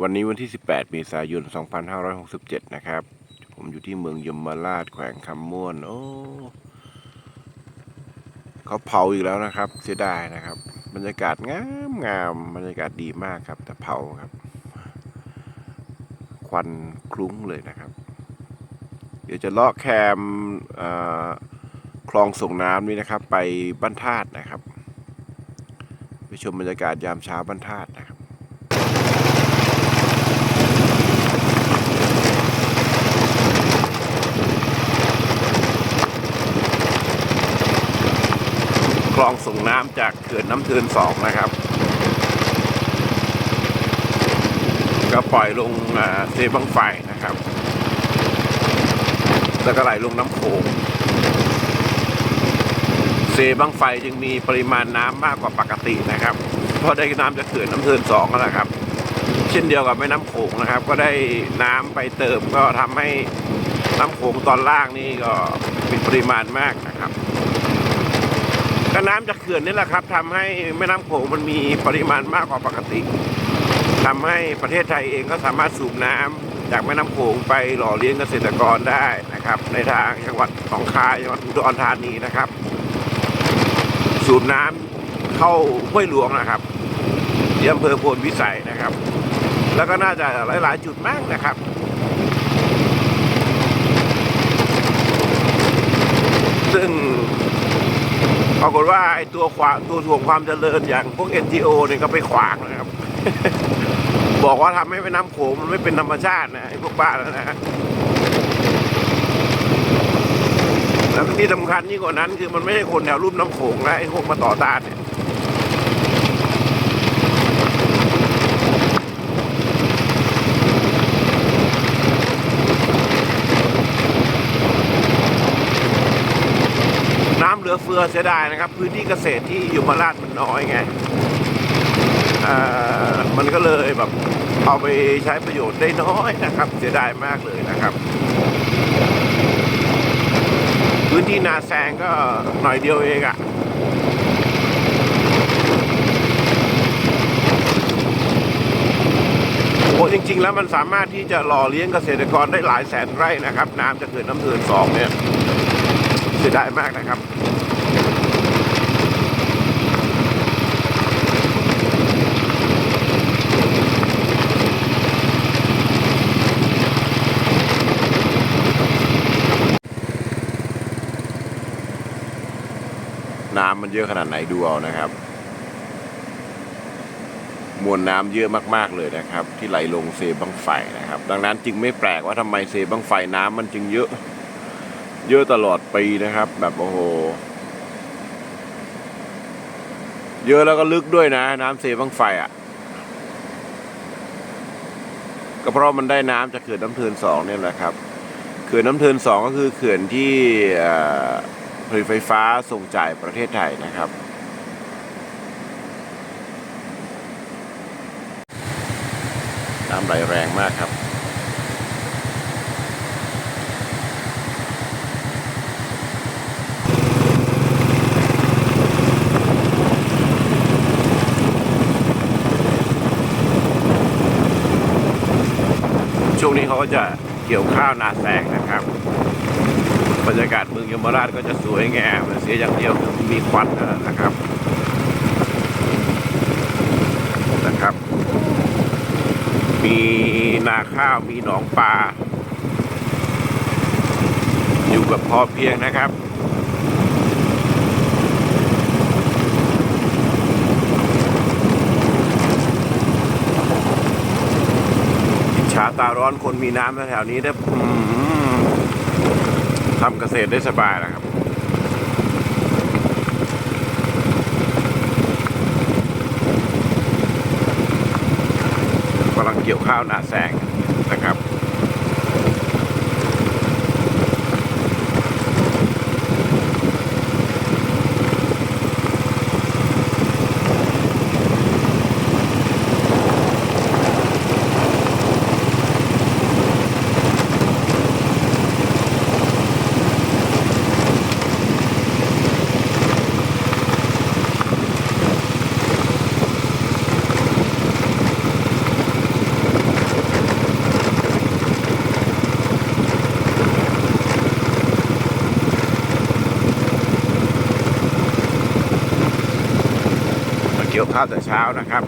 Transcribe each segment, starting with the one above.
วันนี้วันที่ 18เมษายน 2567 นะครับ ผมอยู่ที่เมืองยมราชแขวงคำม่วน โอ้ เขาเผาอีกแล้วนะครับ เสียดายนะครับ บรรยากาศงามงามบรรยากาศดีมากครับ แต่เผาครับ ควันคลุ้งเลยนะครับ เดี๋ยวจะเลาะแคมคลองส่งน้ำนี้นะครับ ไปบ้านธาตุนะครับ ไปชมบรรยากาศยามเช้าบ้านธาตุนะครับ ค ลองส่งน้ำจากเขื่อนน้ำเทินสองนะครับ ก็ปล่อยลงเซบังไฟนะครับ แล้วก็ไหลลงน้ำโขงเซบังไฟจึงมีปริมาณน้ำมากกว่าปกตินะครับ เพราะได้น้ำจากเขื่อนน้ำเทินสองนั่นแหละครับ เช่นเดียวกับแม่น้ำโขงนะครับ ก็ได้น้ำไปเติมก็ทำให้น้ำโขงตอนล่างนี่ก็มีปริมาณมากนะครับ ก็น้ำจากเขื่อนนี่แหละครับทำให้แม่น้ำโขงมันมีปริมาณมากกว่าปกติทำให้ประเทศไทยเองก็สามารถสูบน้ำจากแม่น้ำโขงไปหล่อเลี้ยงเกษตรกรได้นะครับ ในทางจังหวัดหนองคายจังหวัดอุดรธานีนะครับ สูบน้ำเข้าห้วยหลวงนะครับที่อำเภอโพนวิสัยนะครับ แล้วก็น่าจะหลาย ๆ จุดมากนะครับซึ่ง ปรากฏว่าไอ้ตัวขวางตัวถ่วงความเจริญอย่างพวก NGO เนี่ยก็ไปขวางนะครับ บอกว่าทำให้แม่น้ำโขงมันไม่เป็นธรรมชาตินะไอ้พวกบ้าแล้วนะฮะแล้วที่สำคัญยิ่งกว่านั้น คือมันไม่ใช่คนแถวรุ่มน้ำโขงนะไอ้พวกมาต่อต้านเนี่ย น้ำเห ลือเฟือเสียดายนะครับ พื้นที่เกษตรที่อยู่มาราชมันน้อยไงมันก็เลยแบบเอาไปใช้ประโยชน์ได้น้อยนะครับ เสียดายมากเลยนะครับ พื้นที่นาแซงก็หน่อยเดียวเองอะ่ะโอ้จริง ๆ แล้วมันสามารถที่จะหล่อเลี้ยงเกษตรกรได้หลายแสนไร่นะครับ น้ำจากเขื่อนน้ำเทินสองเนี่ยเสียดายมากนะครับ น้ำมันเย อะขนาดไหนดูเอานะครับ มวลน้ำเยอะมากๆเลยนะครับ ที่ไหลลงเซบังไฟนะครับ ดังนั้นจึงไม่แปลกว่าทำไมเซบังไฟน้ำมันจึงเยอะ เยอะตลอดปีนะครับ แบบโอ้โหเยอะแล้วก็ลึกด้วยนะ น้ำเซบังไฟอะก็เพราะมันได้น้ำจากเขื่อนน้ำเทินสองเนี่ยแหละครับ เขื่อนน้ำเทินสองก็คือเขื่อนที่อ่อ ผลิตไฟฟ้าส่งจ่ายประเทศไทยนะครับ น้ำไหลแรงมากครับช่วงนี้เขาก็จะเกี่ยวข้าวนาแซงนะ รับรรยากาศเมืองยมราชก็จะสวยงามเสียอย่างเดียวคือมีควันนะครับนะครับ มีนาข้าวมีหนองปลาอยู่แบบพอเพียงนะครับอิจฉาตาร้อนคนมีน้ำแถวนี้ได้อืม ทำเกษตรได้สบายนะครับกำลังเกี่ยวข้าวหนาแสงนะครับ แต่เช้านะครับ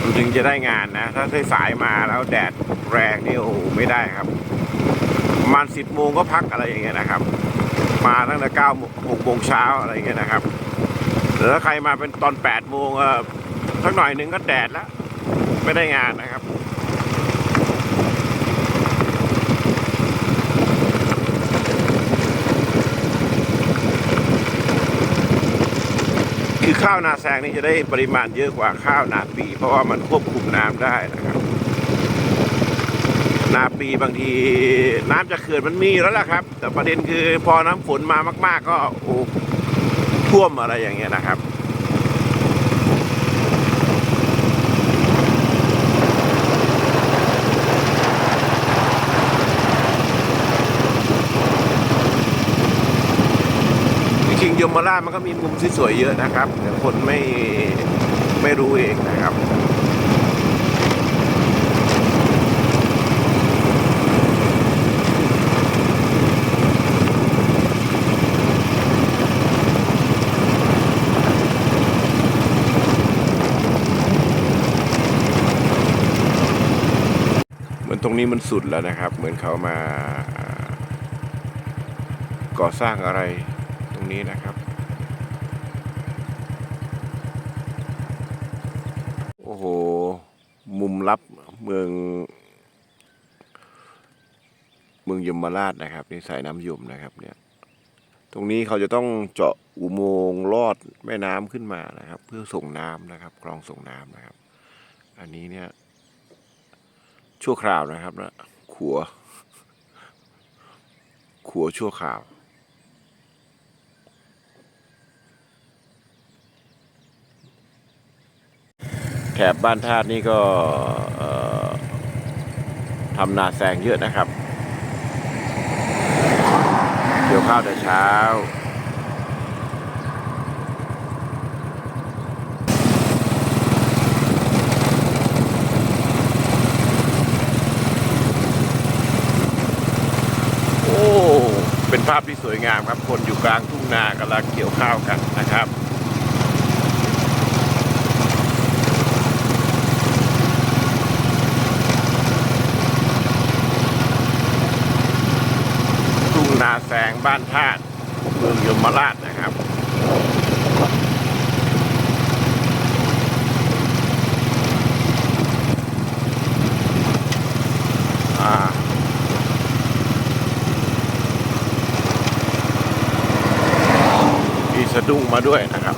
มันถึงจะได้งานนะ ถ้าได้สายมาแล้วแดดแรงนี่โอ้โหไม่ได้ครับประมาณสิบโมงก็พักอะไรอย่างเงี้ยนะครับ มาตั้งแต่เก้าหกโมงเช้าอะไรอย่างเงี้ยนะครับหรือถ้าใครมาเป็นตอนแปดโมงเออสักหน่อยหนึ่งก็แดดแล้วไม่ได้งานนะครับ คือข้าวนาแซงนี่จะได้ปริมาณเยอะกว่าข้าวนาปี เพราะว่ามันควบคุมน้ำได้นะครับ นาปีบางทีน้ำจะเขื่อนมันมีแล้วล่ะครับ แต่ประเด็นคือพอน้ำฝนมามาก ๆ ก็โอ้ท่วมอะไรอย่างเงี้ยนะครับ จริงๆ ยมราชมันก็มีมุมสวยๆเยอะนะครับแต่คนไม่ไม่รู้เองนะครับเหมือนตรงนี้มันสุดแล้วนะครับ เหมือนเขามาก่อสร้างอะไร รงนี้นะครับ โอ้โห มุมลับเมือง เมืองยมราชนะครับ นี่สายน้ำยมนะครับเนี่ยตรงนี้เขาจะต้องเจาะอุโมงค์ลอดแม่น้ำขึ้นมานะครับ เพื่อส่งน้ำนะครับ คลองส่งน้ำนะครับ อันนี้เนี่ย ชั่วคราวนะครับนะขัว ขัวชั่วคราว แถบบ้านธาตุนี่ก็ทำนาแซงเยอะนะครับ เกี่ยวข้าวแต่เช้า โอ้ เป็นภาพที่สวยงามครับ คนอยู่กลางทุ่งนากำลังเกี่ยวข้าวกันนะครับ ทุ่งนาแสง บ้านธาตุเมืองยมราชนะครับ อ่ามีสะดุ้งมาด้วยนะครับ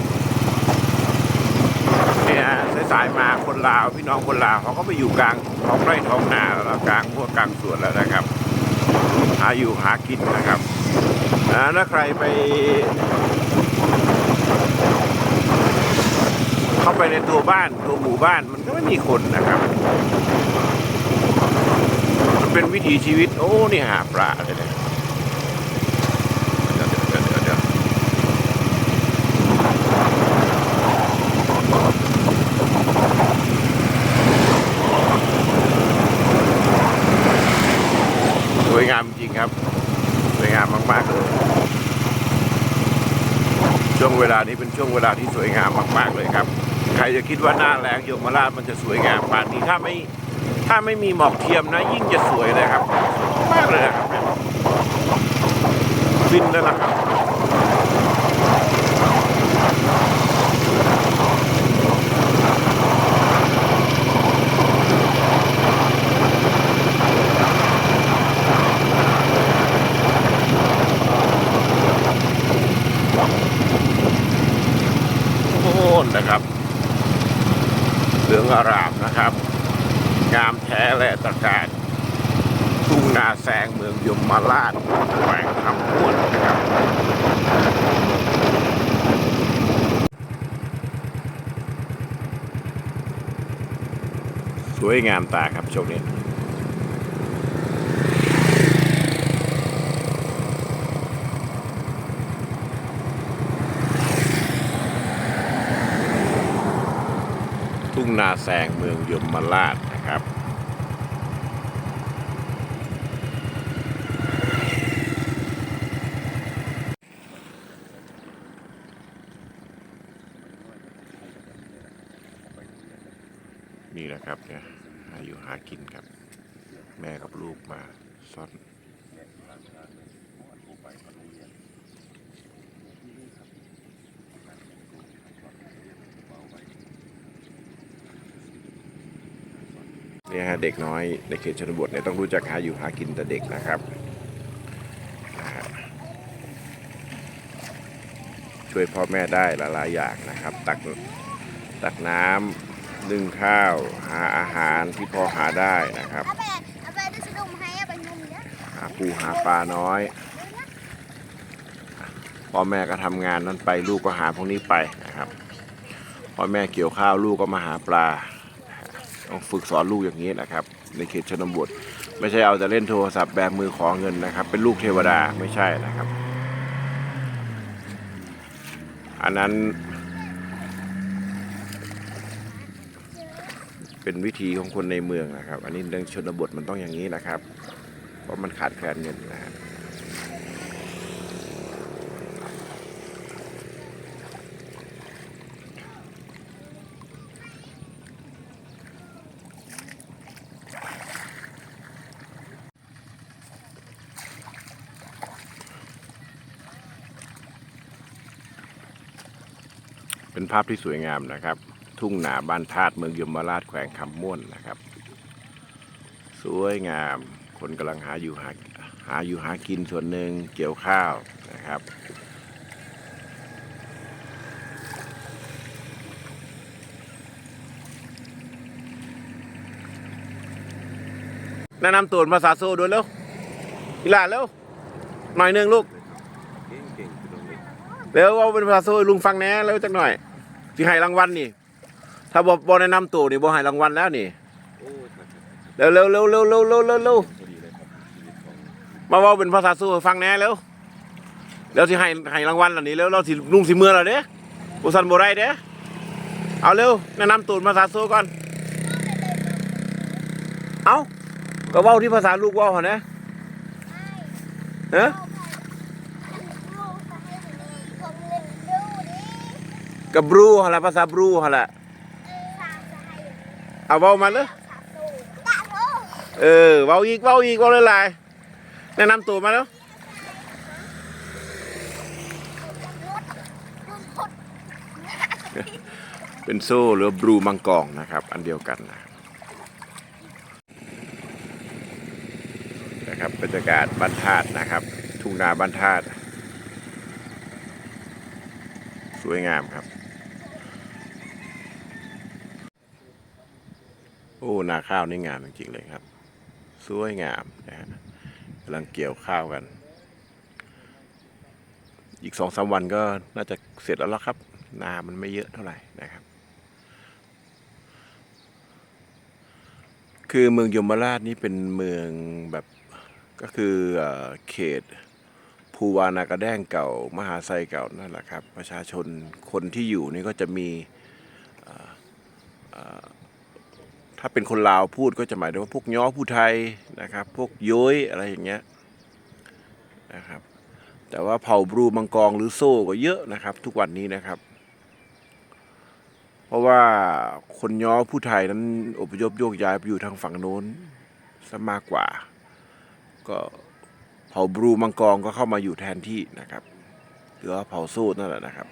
เนี่ยสายๆมาคนลาวพี่น้องคนลาวเขาก็ไปอยู่กลางท้องไร่ท้องนาแล้วกลางพวกกลางสวนแล้วนะครับ หาอยู่หากินนะครับ นะถ้าใครไป เข้าไปในตัวบ้านตัวหมู่บ้านมันก็ไม่มีคนนะครับ มันเป็นวิถีชีวิต โอ้ นี่หาปลาเลยเนี่ยเดี๋ยวเดี๋ยวเดี๋ยวเดี๋ยว สวยงามจริงครับ สวยงามมากๆเลย ช่วงเวลานี้เป็นช่วงเวลาที่สวยงามมาก ๆ เลยครับ ใครจะคิดว่าหน้าแรงโยมราชมันจะสวยงามป่านนี้ถ้าไม่ถ้าไม่มีหมอกเทียมนะ ยิ่งจะสวยเลยครับ มากเลยนะครับเนี่ยฟินแล้วล่ะครับ โอ้โห นะครับ เหลืองอารามนะครับ งามแท้และตะการทุ่งนาแสงเมืองยมมาราชแขวงคำพูดนะครับสวยงามตาครับช่วงนี้ นาแสงเมืองยมมาราชนะครับ นี่แหละครับเนี่ยหาอยู่หากินครับ แม่กับลูกมาซ่อน เนี่ยฮะเด็กน้อยในเขตชนบทเนี่ยต้องรู้จักหาอยู่หากินแต่เด็กนะครับ ช่วยพ่อแม่ได้หลายๆอย่างนะครับ ตักตักน้ำนึ่งข้าวหาอาหารที่พอหาได้นะครับเอาไปเอาไปดูสะดุ้งให้เอาไปงมนะหาปูหาปลาน้อยพ่อแม่ก็ทำงานนั้นไปลูกก็หาพวกนี้ไปนะครับพ่อแม่เกี่ยวข้าวลูกก็มาหาปลา ฝึกสอนลูกอย่างนี้นะครับ ในเขตชนบท ไม่ใช่เอาแต่เล่นโทรศัพท์แบมือขอเงินนะครับ เป็นลูกเทวดาไม่ใช่นะครับ อันนั้น เป็นวิธีของคนในเมืองนะครับ อันนี้เรื่องชนบทมันต้องอย่างนี้นะครับ เพราะมันขาดแคลนเงินนะครับ เป็นภาพที่สวยงามนะครับ ทุ่งนาบ้านธาตุเมืองยมราชแขวงคำม่วนนะครับ สวยงาม คนกำลังหาอยู่หาหาอยู่หากินส่วนหนึ่งเกี่ยวข้าวนะครับแนะนำตัวภาษาโซด้วยเร็วอีหลานเร็วหน่อยหนึ่งลูก เร็วเอาเป็นภาษาโซให้ลุงฟังแน่เร็วจักหน่อยสิให้รางวัลนี่ ถ้าบอกบอแนะนำตัวนี่บอให้รางวัลแล้วนี่เร็วเร็วเร็วเร็วเร็วเร็วเร็วเร็วมาเว่าเป็นภาษาโซให้ฟังแน่เร็วเร็วสิให้ให้รางวัลแล้วนี่เร็วเราสิลุงสิเมื่อแล้วเด้บุสันบ่ได้เด้เอาเร็วแนะนำตัวเป็นภาษาโซ่ก่อน เอาก็เว้าที่ภาษาลูกเว้าหั่นนะเอ๊ะ กับบรูหั่นละภาษาบรูหั่นละเอาเว้ามาเลยเออเว้าอีกเว้าอีกเว้าหลายๆแนะนำตัวมาแล้วเป็นโซ่หรือบรูมังกรนะครับ อันเดียวกันนะครับนะครับบรรยากาศบ้านธาตุนะครับ ทุ่งนาบ้านธาตุสวยงามครับ อ้นาข้าวนี่งามจริงๆเลยครับ สวยงามนะฮะกำลังเกี่ยวข้าวกัน อีกสองสามวันก็น่าจะเสร็จแล้วล่ะครับ นามันไม่เยอะเท่าไหร่นะครับ คือเมืองยมราชนี่เป็นเมืองแบบก็คือเอเขตภูวานากระแดงเก่า มหาไซเก่านั่นแหละครับ ประชาชนคนที่อยู่นี่ก็จะมีอ่อเอ่อ ถ้าเป็นคนลาวพูดก็จะหมายถึงว่าพวกย้อผู้ไทยนะครับ พวกย้อยอะไรอย่างเงี้ยนะครับ แต่ว่าเผ่าบรูมังกรหรือโซ่ก็เยอะนะครับ ทุกวันนี้นะครับ เพราะว่าคนย้อผู้ไทยนั้นอพยพโยกย้ายไปอยู่ทางฝั่งโน้นซะมากกว่า ก็เผ่าบรูมังกรก็เข้ามาอยู่แทนที่นะครับ หรือว่าเผ่าโซ่นั่นแหละนะครับ